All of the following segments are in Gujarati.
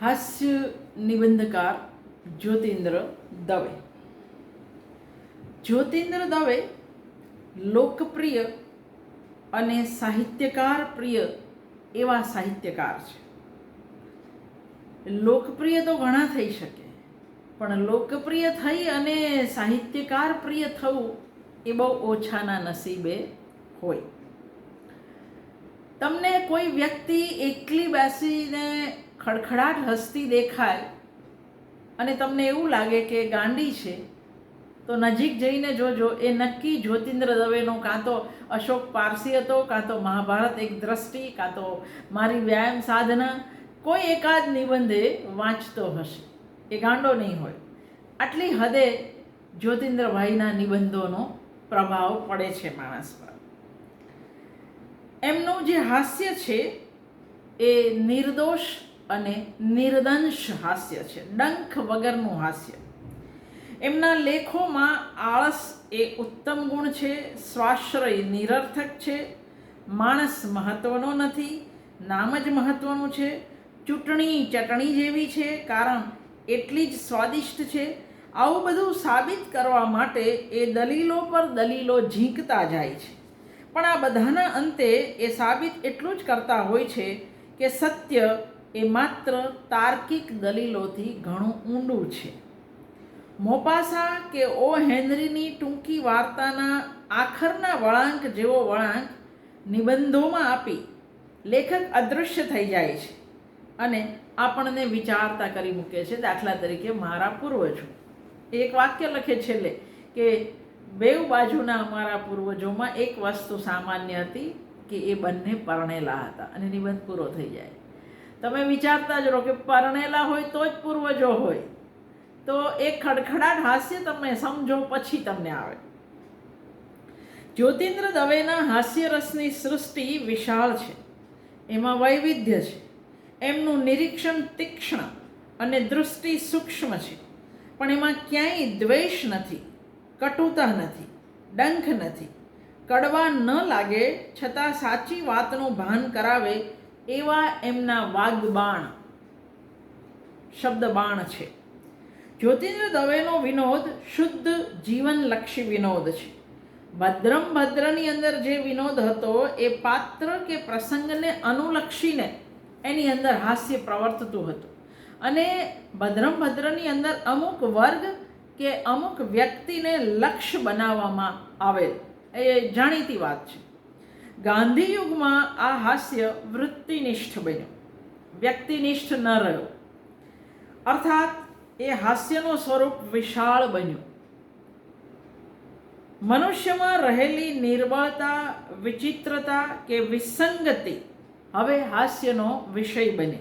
હાસ્ય નિબંધકાર જ્યોતિન્દ્ર દવે. જ્યોતિન્દ્ર દવે લોકપ્રિય અને સાહિત્યકાર પ્રિય એવા સાહિત્યકાર છે. લોકપ્રિય તો ઘણા થઈ શકે, પણ લોકપ્રિય થઈ અને સાહિત્યકાર પ્રિય થવું એ બહુ ઓછાના નસીબે હોય. તમને કોઈ વ્યક્તિ એકલી બેસીને ખડખડાટ હસતી દેખાય. અને તમને એવું લાગે કે ગાંડી છે, તો નજીક જઈને જોજો, એ નક્કી જ્યોતિન્દ્ર દવેનો કાં તો અશોક પારસી હતો, કાં તો મહાભારત એક દ્રષ્ટિ, કાં તો મારી વ્યાયામ સાધના, કોઈ એકાદ નિબંધે વાંચતો હશે. એ ગાંડો નહીં હોય. આટલી હદે જ્યોતિન્દ્રભાઈના નિબંધોનો પ્રભાવ પડે છે માણસ પર. એમનું જે હાસ્ય છે, એ નિર્દોષ અને નિર્દંશ હાસ્ય છે, ડંખ વગરનું હાસ્ય. એમના લેખોમાં આળસ એ ઉત્તમ ગુણ છે, સ્વાશ્રય નિરર્થક છે, માણસ મહત્વનો નથી, નામ જ મહત્વનું છે, ચૂંટણી ચટણી જેવી છે, કારણ એટલી જ સ્વાદિષ્ટ છે, આવું બધું સાબિત કરવા માટે એ દલીલો પર દલીલો ઝીંકતા જાય છે. પણ આ બધાના અંતે એ સાબિત એટલું જ કરતા હોય છે કે સત્ય એ માત્ર તાર્કિક દલીલોથી ઘણું ઊંડું છે. મોપાસા કે ઓ હેનરીની ટૂંકી વાર્તાના આખરના વળાંક જેવો વળાંક નિબંધોમાં આપી લેખક અદૃશ્ય થઈ જાય છે અને આપણને વિચારતા કરી મૂકે છે દાખલા તરીકે મારા પૂર્વજો. એક વાક્ય લખે છેલ્લે કે બેઉ બાજુના અમારા પૂર્વજોમાં એક વસ્તુ સામાન્ય હતી કે એ બંને પરણેલા હતા અને નિબંધ પૂરો થઈ જાય. તમે વિચારતા જ રહો કે પરણેલા હોય તો જ પૂર્વજો હોય. તો એ ખડખડાટ હાસ્ય તમે સમજો પછી તમને આવે. જ્યોતિન્દ્ર દવેના હાસ્યરસની સૃષ્ટિ વિશાળ છે. એમાં વૈવિધ્ય છે. એમનું નિરીક્ષણ તીક્ષ્ણ અને દૃષ્ટિ સૂક્ષ્મ છે. પણ એમાં ક્યાંય દ્વેષ નથી, કટુતા નથી, ડંખ નથી. કડવા ન લાગે છતાં સાચી વાતનું ભાન કરાવે એવા એમના વાગબાણ, શબ્દબાણ છે. જ્યોતિન્દ્ર દવેનો વિનોદ શુદ્ધ જીવનલક્ષી વિનોદ છે. ભદ્રમ ભદ્રની અંદર જે વિનોદ હતો, એ પાત્ર કે પ્રસંગને અનુલક્ષીને એની અંદર હાસ્ય પ્રવર્તતું હતું. અને ભદ્રમ ભદ્રની અંદર અમુક વર્ગ કે અમુક વ્યક્તિને લક્ષ્ય બનાવવામાં આવેલ. એ જાણીતી વાત છે. ગાંધી યુગમાં આ હાસ્ય વૃત્તિનિષ્ઠ બન્યું વ્યક્તિનિષ્ઠ ન રહ્યો અર્થાત એ હાસ્યનું સ્વરૂપ વિશાળ બન્યું મનુષ્યમાં રહેલી નિર્બળતા વિચિત્રતા કે વિસંગતિ હવે હાસ્યનો વિષય બને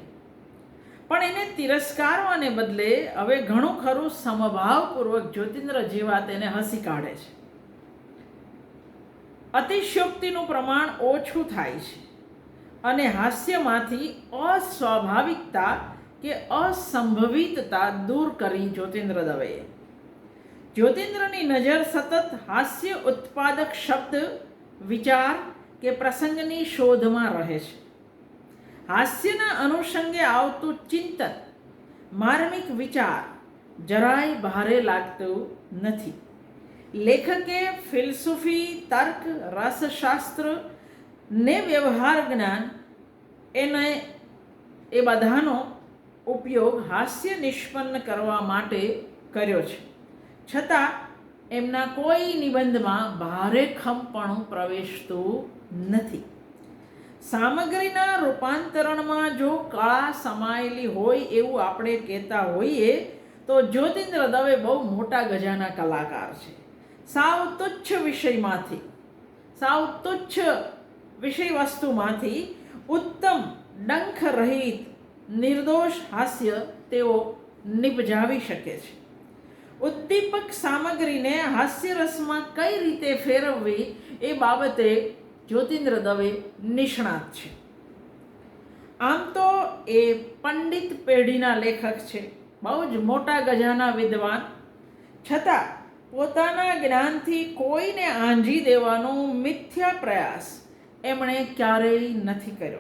પણ એને તિરસ્કારવાને બદલે હવે ઘણું ખરું સમભાવપૂર્વક જ્યોતિન્દ્ર જેવા તેને હસી કાઢે છે અતિશયોક્તિનું પ્રમાણ ઓછું થાય છે. અને હાસ્યમાંથી અસ્વાભાવિકતા કે અસંભવિતતા દૂર કરી જ્યોતિન્દ્ર દવેએ. જ્યોતિન્દ્રની નજર સતત હાસ્ય ઉત્પાદક શબ્દ, વિચાર કે પ્રસંગની શોધમાં રહે છે. હાસ્યના અનુષંગે આવતું ચિંતન, માર્મિક વિચાર જરાય ભારે લાગતું નથી. લેખકે ફિલસૂફી, તર્ક, રસશાસ્ત્ર ને વ્યવહાર જ્ઞાન એને એ બધાનો ઉપયોગ હાસ્ય નિષ્પન્ન કરવા માટે કર્યો છે. છતાં એમના કોઈ નિબંધમાં ભારે ખમપણું પ્રવેશતું નથી. સામગ્રીના રૂપાંતરણમાં જો કળા સમાયેલી હોય એવું આપણે કહેતા હોઈએ, તો જ્યોતિન્દ્ર દવે બહુ મોટા ગજાના કલાકાર છે. સાવ તુચ્છ વિષયમાંથી સાવ તુચ્છ વિષય વસ્તુમાંથી ઉત્તમ ડંખ રહિત નિર્દોષ હાસ્ય તેઓ નિપજાવી શકે છે. ઉદ્દીપક સામગ્રીને હાસ્યરસમાં કઈ રીતે ફેરવવી એ બાબતે જ્યોતિન્દ્ર દવે નિષ્ણાત છે. આમ તો એ પંડિત પેઢીના લેખક છે. બહુ જ મોટા ગજાના વિદ્વાન. છતાં પોતાના જ્ઞાનથી કોઈને આંજી દેવાનો મિથ્યા પ્રયાસ એમણે ક્યારેય નથી કર્યો.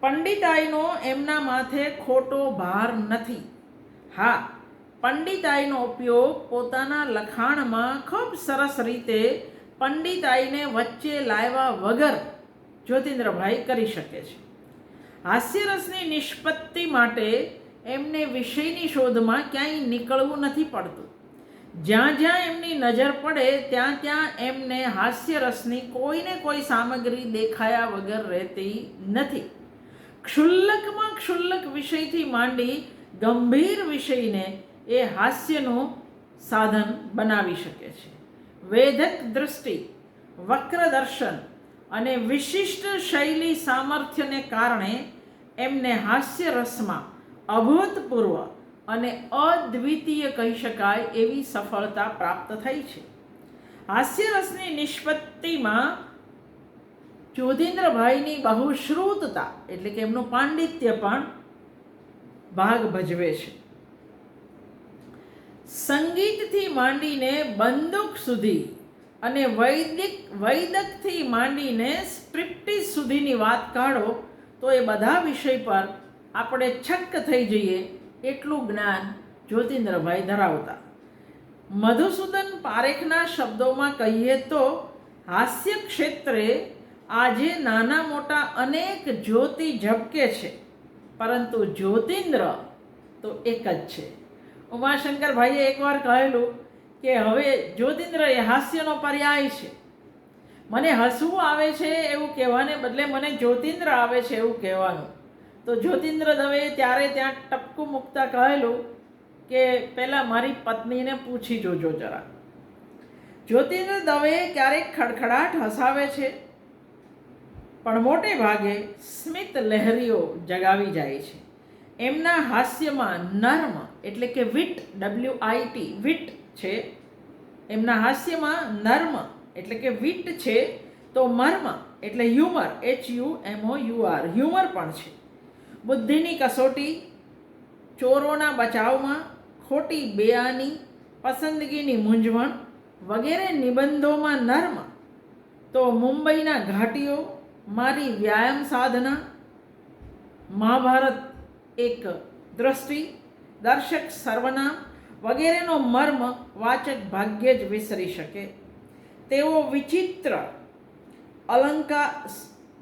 પંડિતાઈનો એમના માથે ખોટો ભાર નથી. હા, પંડિતાઈનો ઉપયોગ પોતાના લખાણમાં ખૂબ સરસ રીતે પંડિતાઈને વચ્ચે લાવ્યા વગર જ્યોતિન્દ્રભાઈ કરી શકે છે. હાસ્યરસની નિષ્પત્તિ માટે એમને વિષયની શોધમાં ક્યાંય નીકળવું નથી પડતું. જ્યાં જ્યાં એમની નજર પડે, ત્યાં ત્યાં એમને હાસ્યરસની કોઈને કોઈ સામગ્રી દેખાયા વગર રહેતી નથી. ક્ષુલ્લકમાં ક્ષુલ્લક વિષયથી માંડી ગંભીર વિષયને એ હાસ્યનું સાધન બનાવી શકે છે. વેધક દૃષ્ટિ વક્રદર્શન અને વિશિષ્ટ શૈલી સામર્થ્યને કારણે એમને હાસ્ય રસમાં અભૂતપૂર્વ અને અદ્વિતીય કહી શકાય એવી સફળતા પ્રાપ્ત થઈ છે. હાસ્યરસની નિષ્પત્તિમાં જ્યોતિન્દ્રભાઈની બહુશ્રુતતા એટલે કે એમનું પાંડિત્ય પણ ભાગ ભજવે છે. સંગીતથી માંડીને બંદૂક સુધી અને વૈદિક, વૈદકથી માંડીને સ્ટ્રિપ્ટીઝ સુધીની વાત કાઢો તો એ બધા વિષય પર આપણે છક્ક થઈ જઈએ એટલું જ્ઞાન જ્યોતિન્દ્રભાઈ ધરાવતા. મધુસૂદન પારેખના શબ્દોમાં કહીએ તો, હાસ્ય ક્ષેત્રે આજે નાના મોટા અનેક જ્યોતિ ઝબકે છે, પરંતુ જ્યોતિન્દ્ર તો એક જ છે. ઉમાશંકરભાઈએ એકવાર કહેલું કે, હવે જ્યોતિન્દ્ર એ હાસ્યનો પર્યાય છે. મને હસવું આવે છે એવું કહેવાને બદલે મને જ્યોતિન્દ્ર આવે છે એવું કહેવાનું. તો જ્યોતિન્દ્ર દવે ત્યારે ત્યાં ટપકું મૂકતા કહેલું કે પહેલાં મારી પત્નીને પૂછી જોજો જરા. જ્યોતિન્દ્ર દવે ક્યારેક ખડખડાટ હસાવે છે, પણ મોટે ભાગે સ્મિત લહેરીઓ જગાવી જાય છે. એમના હાસ્યમાં નર્મ એટલે કે વિટ ડબલ્યુ આઈટી વિટ છે. એમના હાસ્યમાં નર્મ એટલે કે વિટ છે, તો મર્મ એટલે humour H U M O U R humour પણ છે. બુદ્ધિની કસોટી ચોરોના બચાવમાં, ખોટી બેઆની પસંદગીની મૂંઝવણ વગેરે નિબંધોમાં નર્મ. તો મુંબઈના ઘાટીઓ, મારી વ્યાયામ સાધના, મહાભારત એક દ્રષ્ટિ, દર્શક સર્વનામ વગેરેનો મર્મ વાચક ભાગ્યે જ વિસરી શકે. તેઓ વિચિત્ર અલંકાર,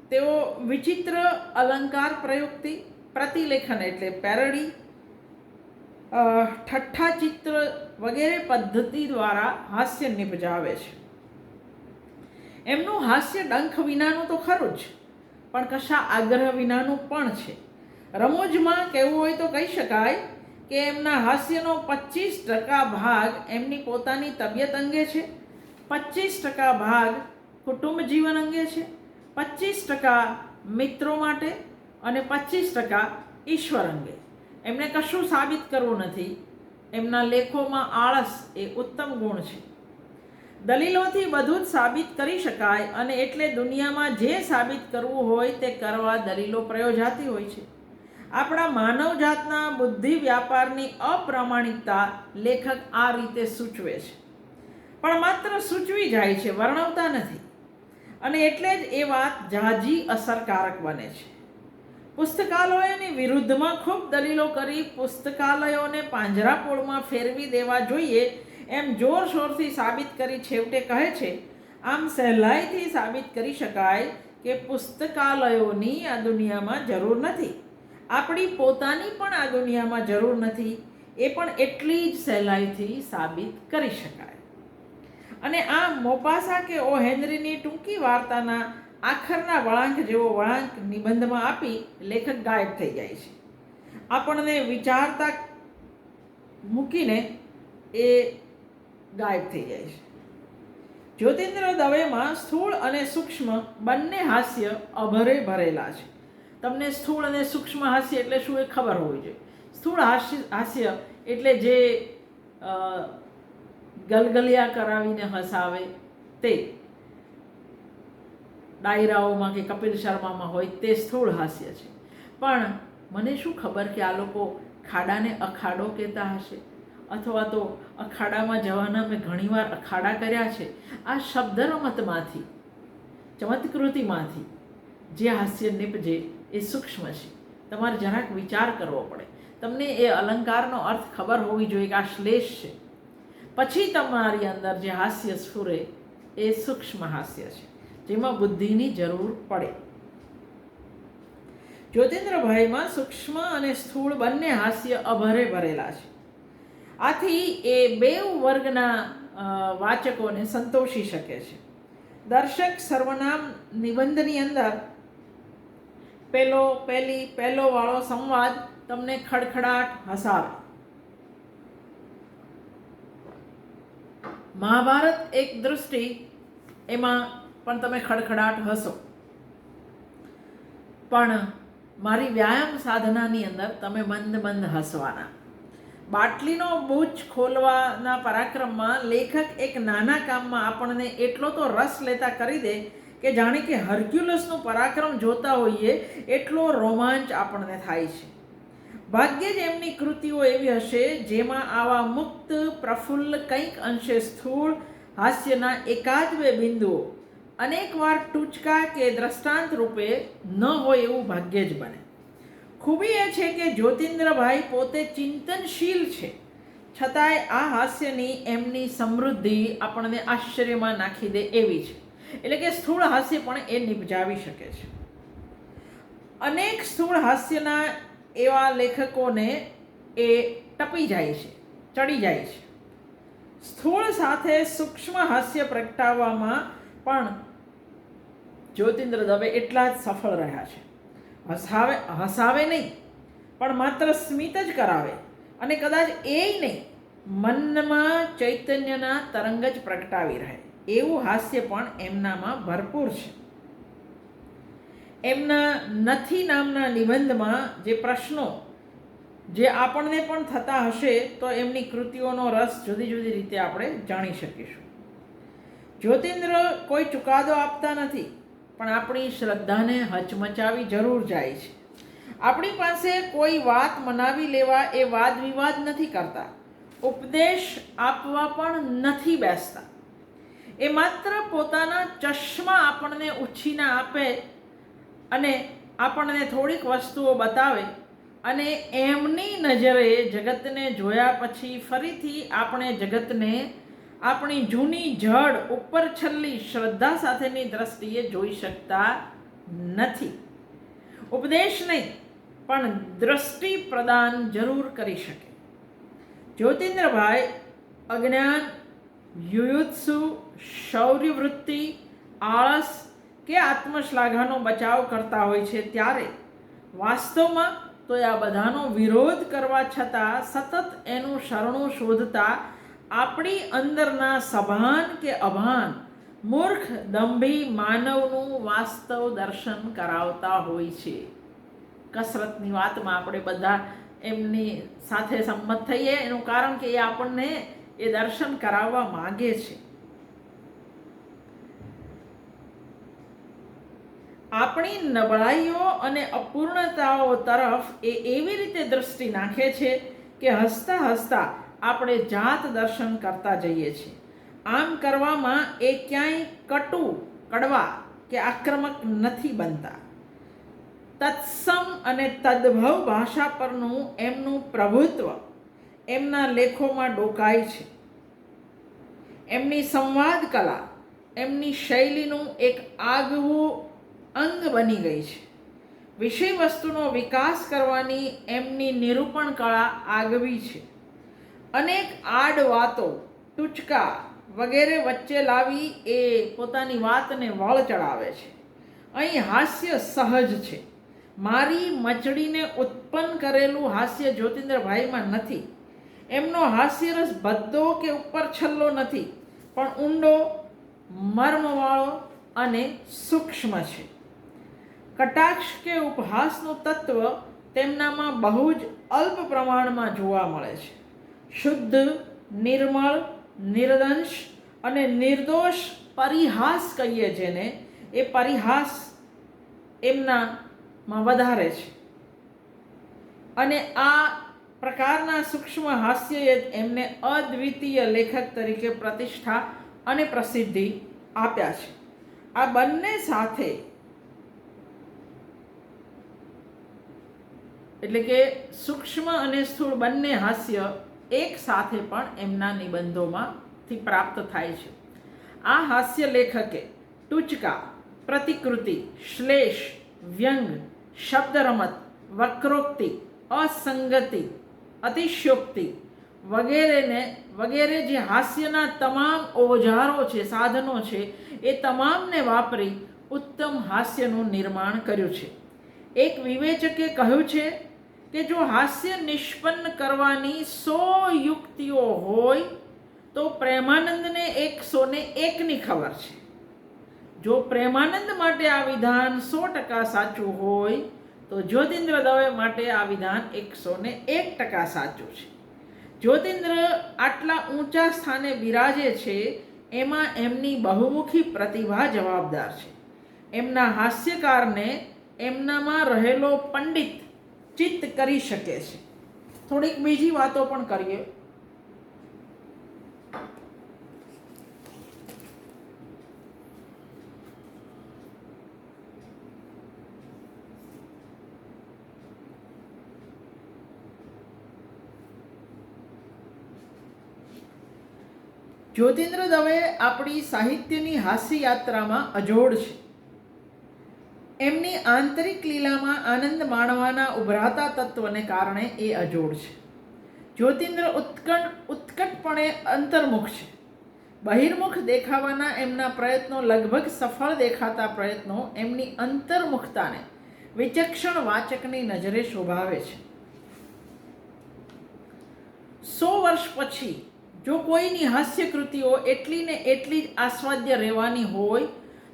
તેઓ વિચિત્ર અલંકાર પ્રયુક્તિ પ્રતિલેખન એટલે પેરડી ઠઠ્ઠા ચિત્ર વગેરે પદ્ધતિ દ્વારા હાસ્ય નિપજાવે છે. એમનું હાસ્ય ડંખ વિનાનું તો ખરું જ, પણ કશા આગ્રહ વિનાનું પણ છે. રમૂજમાં કહેવું હોય તો કહી શકાય કે એમના હાસ્યનો પચીસ ટકા ભાગ એમની પોતાની તબિયત અંગે છે પચીસ ટકા ભાગ કુટુંબ જીવન અંગે છે પચીસ ટકા મિત્રો માટે અને પચીસ ટકા ઈશ્વર અંગે. એમને કશું સાબિત કરવું નથી. એમના લેખોમાં આળસ એ ઉત્તમ ગુણ છે. દલીલોથી બધું જ સાબિત કરી શકાય અને એટલે દુનિયામાં જે સાબિત કરવું હોય તે કરવા દલીલો પ્રયોજાતી હોય છે. આપણા માનવજાતના બુદ્ધિ વ્યાપારની અપ્રામાણિકતા લેખક આ રીતે સૂચવે છે. પણ માત્ર સૂચવી જાય છે, વર્ણવતા નથી. અને એટલે જ એ વાત જાજી અસરકારક બને છે. પુસ્તકાલયોની વિરુદ્ધમાં ખૂબ દલીલો કરી પુસ્તકાલયોને પાંજરાપોળમાં ફેરવી દેવા જોઈએ એમ જોરશોરથી સાબિત કરી છેવટે કહે છે. આમ સહેલાઈથી સાબિત કરી શકાય કે પુસ્તકાલયોની આ દુનિયામાં જરૂર નથી. આપણી પોતાની પણ આ દુનિયામાં જરૂર નથી, એ પણ એટલી જ સહેલાઈથી સાબિત કરી શકાય. અને આ મોપાસા કે ઓ હેનરીની ટૂંકી વાર્તાના આખરના વળાંક જેવો વળાંક નિબંધમાં આપી લેખક ગાયબ થઈ જાય છે. આપણને વિચારતા મૂકીને એ ગાયબ થઈ જાય છે. જ્યોતિન્દ્ર દવેમાં સ્થૂળ અને સૂક્ષ્મ બંને હાસ્ય અભરે ભરેલા છે. તમને સ્થૂળ અને સૂક્ષ્મ હાસ્ય એટલે શું એ ખબર હોવી જોઈએ. સ્થૂળ હાસ્ય હાસ્ય એટલે જે ગલગલિયા કરાવીને હસાવે તે ડાયરાઓમાં કે કપિલ શર્મામાં હોય તે સ્થૂળ હાસ્ય છે. પણ મને શું ખબર કે આ લોકો ખાડાને અખાડો કહેતા હશે? અથવા તો અખાડામાં જવાના મેં ઘણીવાર અખાડા કર્યા છે? આ શબ્દ રમતમાંથી ચમત્કૃતિમાંથી જે હાસ્ય નીપજે એ સૂક્ષ્મ છે. તમારે જરાક વિચાર કરવો પડે. તમને એ અલંકારનો અર્થ ખબર હોવી જોઈએ કે આ શ્લેષ છે. પછી તમારી અંદર જે હાસ્ય સ્ફુરે એ સૂક્ષ્મ હાસ્ય છે. જેમાં બુદ્ધિની જરૂર પડે. જ્યોતિન્દ્રભાઈમાં સૂક્ષ્મ અને સ્થૂળ બંને હાસ્ય અભરે ભરેલા છે. આથી એ બે વર્ગના વાચકોને સંતોષી શકે છે. દર્શક સર્વનામ નિબંધની અંદર પહેલો પહેલી પહેલો વાળો સંવાદ તમને ખડખડાટ હસાવે. મહાભારત એક દૃષ્ટિ એમાં પણ તમે ખડખડાટ હશો પણ મારી વ્યાયામ સાધનાની અંદર તમે મંદ મંદ હસવાના. બાટલીનો બૂચ ખોલવાના પરાક્રમમાં લેખક એક નાના કામમાં આપણને એટલો તો રસ લેતા કરી દે કે જાણે કે હર્ક્યુલસનું પરાક્રમ જોતા હોઈએ એટલો રોમાંચ આપણને થાય છે. ભાગ્યે જ એમની કૃતિઓ એવી હશે જેમાં આવા મુક્ત, પ્રફુલ્લ કંઈક અંશે સ્થૂળ, હાસ્યના એકાદ બે બિંદુઓ અનેકવાર ટૂચકા કે દ્રષ્ટાંત રૂપે ન હોય એવું ભાગ્ય જ બને. ખૂબી એ છે કે જ્યોતિન્દ્રભાઈ પોતે ચિંતનશીલ છે. છતાંય આ હાસ્યની એમની સમૃદ્ધિ આપણને આશ્ચર્યમાં નાખી દે એવી છે. એટલે કે સ્થૂળ હાસ્ય પણ એ નિપજાવી શકે છે. અનેક સ્થૂળ હાસ્યના એવા લેખકોને એ ટપી જાય છે, ચડી જાય છે. સ્થૂળ સાથે સૂક્ષ્મ હાસ્ય પ્રગટાવવામાં પણ જ્યોતિન્દ્ર દવે એટલા જ સફળ રહ્યા છે. હસાવે હસાવે નહીં, પણ માત્ર સ્મિત જ કરાવે અને કદાચ એ નહીં, મનમાં ચૈતન્યના તરંગ જ પ્રગટાવી રહે. એવું હાસ્ય પણ એમનામાં ભરપૂર છે. એમના નથી નામના નિબંધમાં જે પ્રશ્નો, જે આપણને પણ થતા હશે તો એમની કૃતિઓનો રસ જુદી જુદી રીતે આપણે જાણી શકીશું. જ્યોતિન્દ્ર કોઈ ચુકાદો આપતા નથી. પણ આપણી શ્રદ્ધાને હચમચાવી જરૂર જાય છે. આપણી પાસે કોઈ વાત મનાવી લેવા એ વાદ વિવાદ નથી કરતા. ઉપદેશ આપવા પણ નથી બેસતા. એ માત્ર પોતાના ચશ્મા આપણને ઉછીના આપે અને આપણને થોડીક વસ્તુઓ બતાવે અને એમની નજરે જગતને જોયા પછી ફરીથી આપણે જગતને આપણી જૂની જડ ઉપર છલ્લી શ્રદ્ધા સાથેની દ્રષ્ટિએ જોઈ શકતા નથી. ઉપદેશ નહીં, પણ દ્રષ્ટિ પ્રદાન જરૂર કરી શકે. જ્યોતિન્દ્રભાઈ અજ્ઞાન, યુયુત્સુ, શૌર્યવૃત્તિ, આળસ કે આત્મશ્લાઘાનો બચાવ કરતા હોય છે ત્યારે વાસ્તવમાં તો આ બધાનો વિરોધ કરવા છતાં સતત એનું શરણું શોધતા આપણી અંદરના સભાન કે અભાન મૂર્ખ, દંભી માનવનું વાસ્તવ દર્શન કરાવતા હોય છે. કસરતની વાતમાં આપણે બધા એમની સાથે સંમત થઈએ, એનું કારણ કે એ આપણને એ દર્શન કરાવવા માગે છે. આપણી નબળાઈઓ અને અપૂર્ણતાઓ તરફ એ એવી રીતે દૃષ્ટિ નાખે છે કે હસતા હસતા આપણે જાત દર્શન કરતા જઈએ છીએ. આમ કરવામાં એ ક્યાંય કટુ, કડવા કે આક્રમક નથી બનતા. તત્સમ અને તદ્ભવ ભાષા પરનું એમનું પ્રભુત્વ એમના લેખોમાં ડોકાય છે. એમની સંવાદ કલા, એમની શૈલીનું એક આગવું અંગ બની ગઈ છે. વિષય વસ્તુનો વિકાસ કરવાની એમની નિરૂપણ કળા આગવી છે. અનેક આડ વાતો, ટૂચકા વગેરે વચ્ચે લાવી એ પોતાની વાતને વળ ચડાવે છે. અહીં હાસ્ય સહજ છે. મારી મચડીને ઉત્પન્ન કરેલું હાસ્ય જ્યોતિન્દ્રભાઈમાં નથી. એમનો હાસ્યરસ બધો કે ઉપર છલ્લો નથી, પણ ઊંડો, મર્મવાળો અને સૂક્ષ્મ છે. કટાક્ષ કે ઉપહાસનું તત્વ તેમનામાં બહુ જ અલ્પ પ્રમાણમાં જોવા મળે છે. શુદ્ધ, નિર્મળ, નિર્દંશ અને નિર્દોષ પરિહાસ કહીએ જેને, એ પરિહાસ એમનામાં વધારે છે. અને આ પ્રકારના સૂક્ષ્મ હાસ્યએ એમને અદ્વિતીય લેખક તરીકે પ્રતિષ્ઠા અને પ્રસિદ્ધિ આપ્યા છે. આ બંને સાથે એટલે કે સૂક્ષ્મ અને સ્થૂળ બંને હાસ્ય એક સાથે પણ એમના નિબંધોમાંથી પ્રાપ્ત થાય છે. આ હાસ્ય લેખકે ટૂચકા, પ્રતિકૃતિ, શ્લેષ, વ્યંગ, શબ્દરમત, વક્રોક્તિ, અસંગતિ, અતિશયોક્તિ વગેરેને, વગેરે જે હાસ્યના તમામ ઓજારો છે, સાધનો છે, એ તમામને વાપરી ઉત્તમ હાસ્યનું નિર્માણ કર્યું છે. એક વિવેચકે કહ્યું છે કે જો હાસ્ય નિષ્પન્ન કરવાની સો યુક્તિઓ હોય, તો પ્રેમાનંદને એકસો ને એકની ખબર છે. જો પ્રેમાનંદ માટે આ વિધાન સો ટકા સાચું હોય, તો જ્યોતિન્દ્ર દવે માટે આ વિધાન એકસો ને એક ટકા સાચું છે. જ્યોતિન્દ્ર આટલા ઊંચા સ્થાને બિરાજે છે, એમાં એમની બહુમુખી પ્રતિભા જવાબદાર છે. એમના હાસ્યકારને એમનામાં રહેલો પંડિત ચિત્ત કરી શકે છે. થોડીક બીજી વાતો પણ કરીએ. જ્યોતિન્દ્ર દવે આપણી સાહિત્યની હાસ્ય યાત્રામાં અજોડ છે. એમની આંતરિક લીલામાં આનંદ માણવાના ઉભરાતા તત્વને કારણે એ અજોડ છે. જ્યોતિન્દ્ર ઉત્કટ, ઉત્કટપણે અંતર્મુખ છે. બહિર્મુખ દેખાવાના એમના પ્રયત્નો લગભગ સફળ દેખાતા પ્રયત્નો એમની અંતર્મુખતાને વિચક્ષણ વાચકની નજરે શોભાવે છે. સો વર્ષ પછી જો કોઈની હાસ્ય કૃતિઓ એટલી ને એટલી જ આસ્વાદ્ય રહેવાની હોય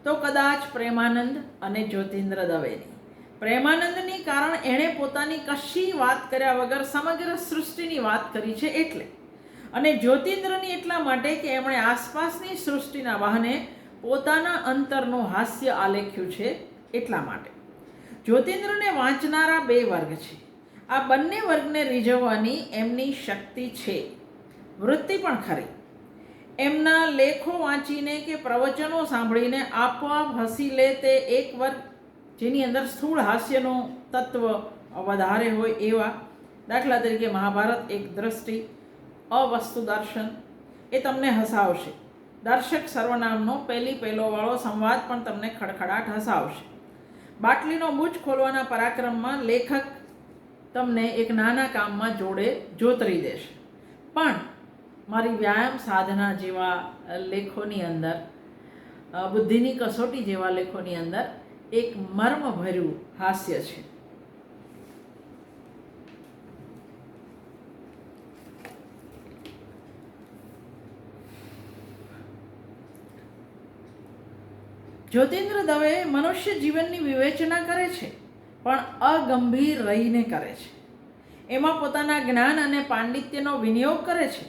તો કદાચ પ્રેમાનંદ અને જ્યોતિન્દ્ર દવેની. પ્રેમાનંદની કારણ એણે પોતાની કશી વાત કર્યા વગર સમગ્ર સૃષ્ટિની વાત કરી છે એટલે. અને જ્યોતિન્દ્રની એટલા માટે કે એમણે આસપાસની સૃષ્ટિના વાહને પોતાના અંતરનું હાસ્ય આલેખ્યું છે એટલા માટે. જ્યોતિન્દ્રને વાંચનારા બે વર્ગ છે. આ બંને વર્ગને રીઝવવાની એમની શક્તિ છે. વૃત્તિ પણ ખરી. એમના લેખો વાંચીને કે પ્રવચનો સાંભળીને આપોઆપ હસી લે તે એક વર્ગ જેની અંદર સ્થૂળ હાસ્યનું તત્વ વધારે હોય એવા દાખલા તરીકે મહાભારત એક દ્રષ્ટિ, અવસ્તુ દર્શન, એ તમને હસાવશે. દર્શક સર્વનામનો પહેલી પહેલોવાળો સંવાદ પણ તમને ખડખડાટ હસાવશે. બાટલીનો બૂચ ખોલવાના પરાક્રમમાં લેખક તમને એક નાના કામમાં જોડે જોતરી દેશે. પણ મારી વ્યાયામ સાધના જેવા લેખોની અંદર બુદ્ધિની કસોટી જેવા લેખોની અંદર એક મર્મભર્યું હાસ્ય છે. જ્યોતિન્દ્ર દવે મનુષ્ય જીવનની વિવેચના કરે છે, પણ અગંભીર રહીને કરે છે. એમાં પોતાના જ્ઞાન અને પાંડિત્યનો વિનિયોગ કરે છે.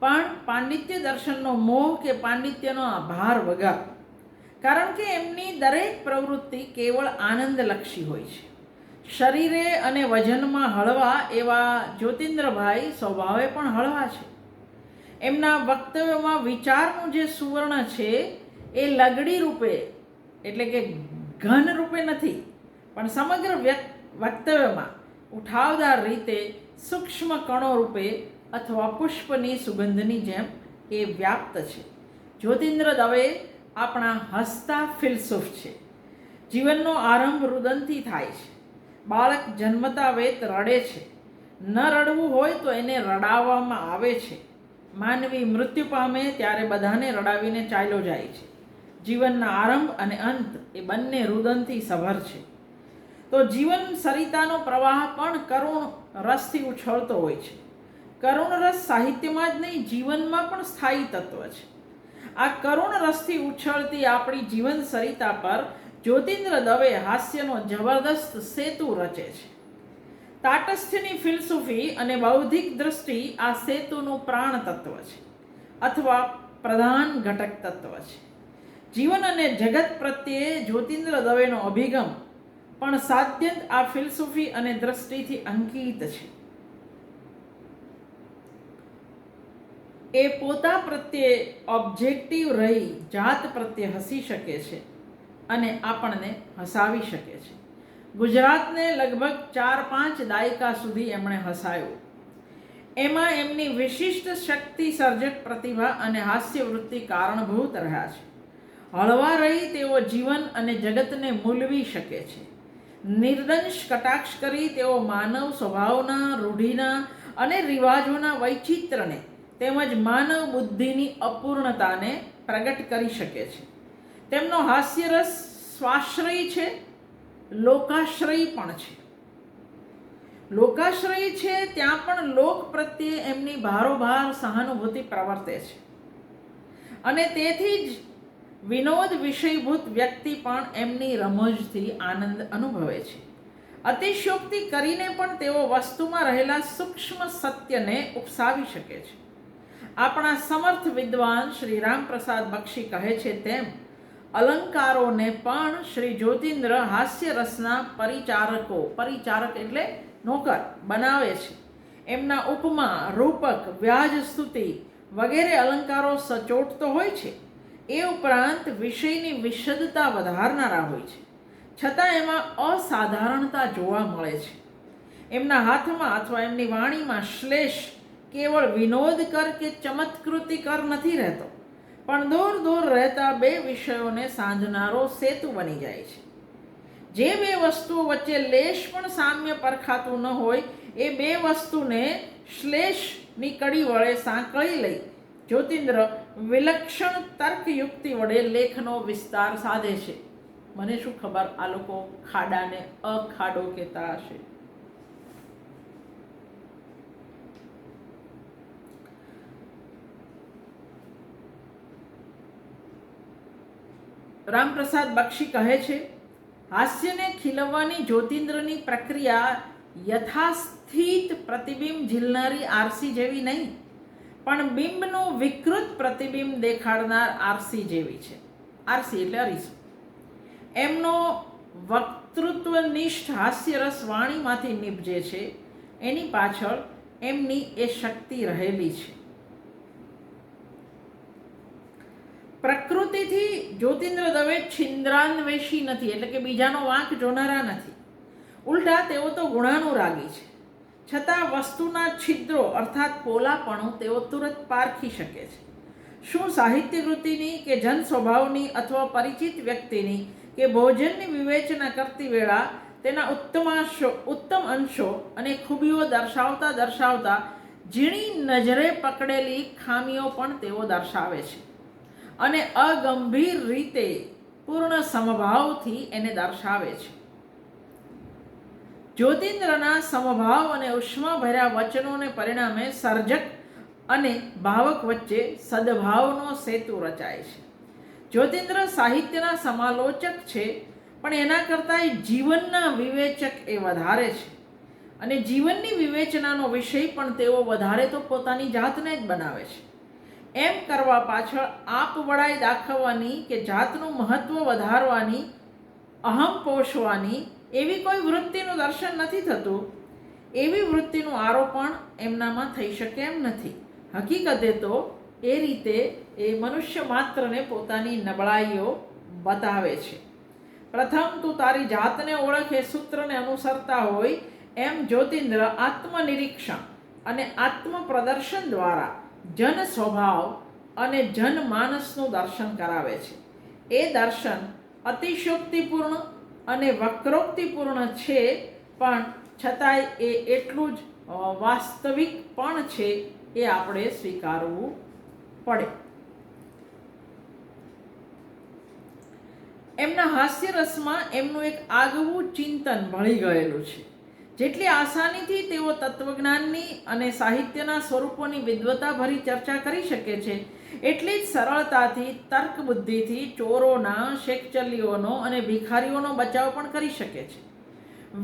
પણ પાંડિત્ય દર્શનનો મોહ કે પાંડિત્યનો આભાર વગર. કારણ કે એમની દરેક પ્રવૃત્તિ કેવળ આનંદલક્ષી હોય છે. શરીરે અને વજનમાં હળવા એવા જ્યોતિન્દ્રભાઈ સ્વભાવે પણ હળવા છે. એમના વક્તવ્યમાં વિચારનું જે સુવર્ણ છે, એ લગડી રૂપે, એટલે કે ઘન રૂપે નથી, પણ સમગ્ર વક્તવ્યમાં ઉઠાવદાર રીતે સૂક્ષ્મ કણો રૂપે અથવા પુષ્પની સુગંધની જેમ એ વ્યાપ્ત છે. જ્યોતિન્દ્ર દવે આપણા હસતા ફિલસુફ છે. જીવનનો આરંભ રુદનથી થાય છે. બાળક જન્મતા વેત રડે છે. ન રડવું હોય તો એને રડાવવામાં આવે છે. માનવી મૃત્યુ પામે ત્યારે બધાને રડાવીને ચાલ્યો જાય છે. જીવનના આરંભ અને અંત એ બંને રુદનથી સભર છે. તો જીવન સરિતાનો પ્રવાહ પણ કરુણ રસથી ઉછળતો હોય છે. કરુણ રસ સાહિત્યમાં જ નહીં, જીવનમાં પણ સ્થાયી તત્વ છે. આ કરુણ રસથી ઉછળતી આપણી જીવન સરિતા પર જ્યોતિન્દ્ર દવે હાસ્યનો જબરદસ્ત સેતુ રચે છે. તાટસ્થ્યની ફિલસૂફી અને બૌદ્ધિક દ્રષ્ટિ આ સેતુનું પ્રાણ તત્વ છે, અથવા પ્રધાન ઘટક તત્વ છે. જીવન અને જગત પ્રત્યે જ્યોતિન્દ્ર દવેનો અભિગમ પણ સાદ્યંત આ ફિલસૂફી અને દ્રષ્ટિથી અંકિત છે. એ પોતા પ્રત્યે ઓબ્જેક્ટિવ રહી, જાત પ્રત્યે હસી શકે છે અને આપણને હસાવી શકે છે. ગુજરાતને લગભગ ચાર પાંચ દાયકા સુધી એમણે હસાયું. એમાં એમની વિશિષ્ટ શક્તિ, સર્જક પ્રતિભા અને હાસ્યવૃત્તિ કારણભૂત રહ્યા છે. હળવા રહી તેઓ જીવન અને જગતને મૂલવી શકે છે. નિર્દંશ કટાક્ષ કરી તેઓ માનવ સ્વભાવના, રૂઢિના અને રિવાજોના વૈચિત્રને તેમજ માનવ બુદ્ધિની અપૂર્ણતાને પ્રગટ કરી શકે છે. તેમનો હાસ્યરસ સ્વાશ્રય છે, લોકાશ્રય પણ છે. લોકાશ્રય છે ત્યાં પણ લોક પ્રત્યે એમની ભારોભાર સહાનુભૂતિ પ્રવર્તે છે. અને તેથી જ વિનોદ વિષયભૂત વ્યક્તિ પણ એમની રમૂજથી આનંદ અનુભવે છે. અતિશયોક્તિ કરીને પણ તેઓ વસ્તુમાં રહેલા સૂક્ષ્મ સત્યને ઉપસાવી શકે છે. આપણા સમર્થ વિદ્વાન શ્રી રામપ્રસાદ બક્ષી કહે છે તેમ, અલંકારોને પણ શ્રી જ્યોતિન્દ્ર હાસ્ય રસના પરિચારકો, પરિચારક એટલે નોકર બનાવે છે. એમના ઉપમા, રૂપક, વ્યાજ સ્તુતિ વગેરે અલંકારો સચોટ તો હોય છે. એ ઉપરાંત વિષયની વિશદતા વધારનારા હોય છે. છતાં એમાં અસાધારણતા જોવા મળે છે. એમના હાથમાં અથવા એમની વાણીમાં શ્લેષ કેવળ વિનોદ કર કે ચમત્કૃતિ કર નથી રહેતો. પણ દૂર દૂર રહેતા બે વિષયોને સાંધનારો સેતુ બની જાય છે. જે બે વસ્તુઓ વચ્ચે લેશ પણ સામ્ય પરખાતું ન હોય, એ બે વસ્તુને શ્લેષની કડી વડે સાંકળી લઈ. જ્યોતિન્દ્ર વિલક્ષણ તર્ક યુક્તિ વડે લેખનો વિસ્તાર સાધે છે. મને શું ખબર આ લોકો ખાડાને અખાડો કહેતા હશે? રામપ્રસાદ બક્ષી કહે છે, હાસ્યને ખીલવવાની જ્યોતિન્દ્રની પ્રક્રિયા યથાસ્થિત પ્રતિબિંબ ઝીલનારી આરસી જેવી નહીં, પણ બિંબનું વિકૃત પ્રતિબિંબ દેખાડનાર આરસી જેવી છે. આરસી એટલે અરીસો. એમનો વક્તૃત્વનિષ્ઠ હાસ્યરસ વાણીમાંથી નિપજે છે, એની પાછળ એમની એ શક્તિ રહેલી છે. પ્રકૃતિથી જ્યોતિન્દ્ર દવે છિન્દ્રાન્વેષી નથી, એટલે કે બીજાનો વાંક જોનારા નથી. ઉલટા તેઓ તો ગુણાનુરાગી છે. છતાં વસ્તુના છિદ્રો અર્થાત પોલાપણું તેઓ તુરત પારખી શકે છે. શું સાહિત્ય કૃતિની કે જન સ્વભાવની અથવા પરિચિત વ્યક્તિની કે ભોજનની વિવેચના કરતી વેળા તેના ઉત્તમાંશો, ઉત્તમ અંશો અને ખૂબીઓ દર્શાવતા દર્શાવતા ઝીણી નજરે પકડેલી ખામીઓ પણ તેઓ દર્શાવે છે. અને અગંભીર રીતે પૂર્ણ સમભાવથી એને દર્શાવે છે. જ્યોતિન્દ્રના સમભાવ અને ઉષ્માભર્યા વચનોને પરિણામે સર્જક અને ભાવક વચ્ચે સદભાવનો સેતુ રચાય છે. જ્યોતિન્દ્ર સાહિત્યના સમાલોચક છે, પણ એના કરતાં જીવનના વિવેચક એ વધારે છે. અને જીવનની વિવેચનાનો વિષય પણ તેઓ વધારે તો પોતાની જાતને જ બનાવે છે. એમ કરવા પાછળ આપ વડાઈ દાખવવાની કે જાતનું મહત્ત્વ વધારવાની, અહમ પોષવાની એવી કોઈ વૃત્તિનું દર્શન નથી થતું. એવી વૃત્તિનું આરોપણ એમનામાં થઈ શકે એમ નથી. હકીકતે તો એ રીતે એ મનુષ્ય માત્રને પોતાની નબળાઈઓ બતાવે છે. પ્રથમ, તું તારી જાતને ઓળખે સૂત્રને અનુસરતા હોય એમ જ્યોતિન્દ્ર આત્મનિરીક્ષણ અને આત્મ પ્રદર્શન દ્વારા જન સ્વભાવ અને જનમાનસનું દર્શન કરાવે છે. એ દર્શન અતિશોક્તિપૂર્ણ અને વક્રોક્તિપૂર્ણ છે, પણ છતાંય એ એટલું જ વાસ્તવિક પણ છે એ આપણે સ્વીકારવું પડે. એમના હાસ્યરસમાં એમનું એક આગવું ચિંતન ભળી ગયેલું છે. જેટલી આસાનીથી તેઓ તત્વજ્ઞાનની અને સાહિત્યના સ્વરૂપોની વિદ્વતાભરી ચર્ચા કરી શકે છે, એટલી જ સરળતાથી તર્ક બુદ્ધિથી ચોરોના શેકચલીઓનો અને ભિખારીઓનો બચાવ પણ કરી શકે છે.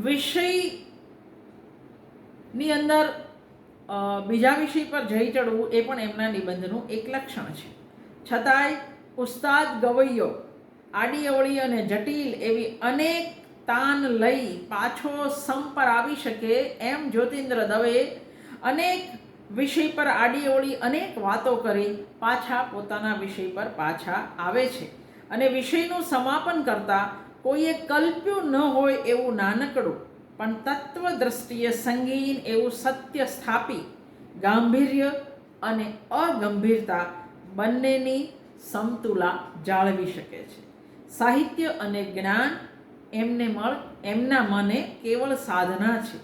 વિષયની અંદર બીજા વિષય પર જઈ ચડવું એ પણ એમના નિબંધનું એક લક્ષણ છે. છતાંય, ઉસ્તાદ ગવૈયો, આડી અવળી અને જટિલ એવી અનેક તાન લઈ પાછો સમ પર આવી શકે એમ જ્યોતિન્દ્ર દવે અનેક વિષય પર આડી અવળી અનેક વાતો કરી પાછા પોતાના વિષય પર પાછા આવે છે. અને વિષયનું સમાપન કરતા કોઈએ કલ્પ્યું ન હોય એવું નાનકડું પણ તત્વ દ્રષ્ટિએ સંગીન એવું સત્ય સ્થાપી ગાંભીર્ય અને અગંભીરતા બંનેની સમતુલા જાળવી શકે છે. સાહિત્ય અને જ્ઞાન એમને મળ, એમના મને કેવળ સાધના છે.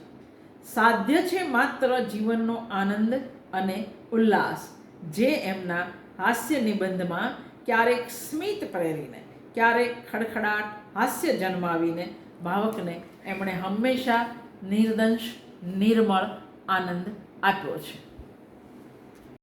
સાધ્ય છે માત્ર જીવનનો આનંદ અને ઉલ્લાસ, જે એમના હાસ્ય નિબંધમાં ક્યારેક સ્મિત પ્રેરીને, ક્યારેક ખડખડાટ હાસ્ય જન્માવીને ભાવકને એમણે હંમેશા નિર્દંશ, નિર્મળ આનંદ આપ્યો છે.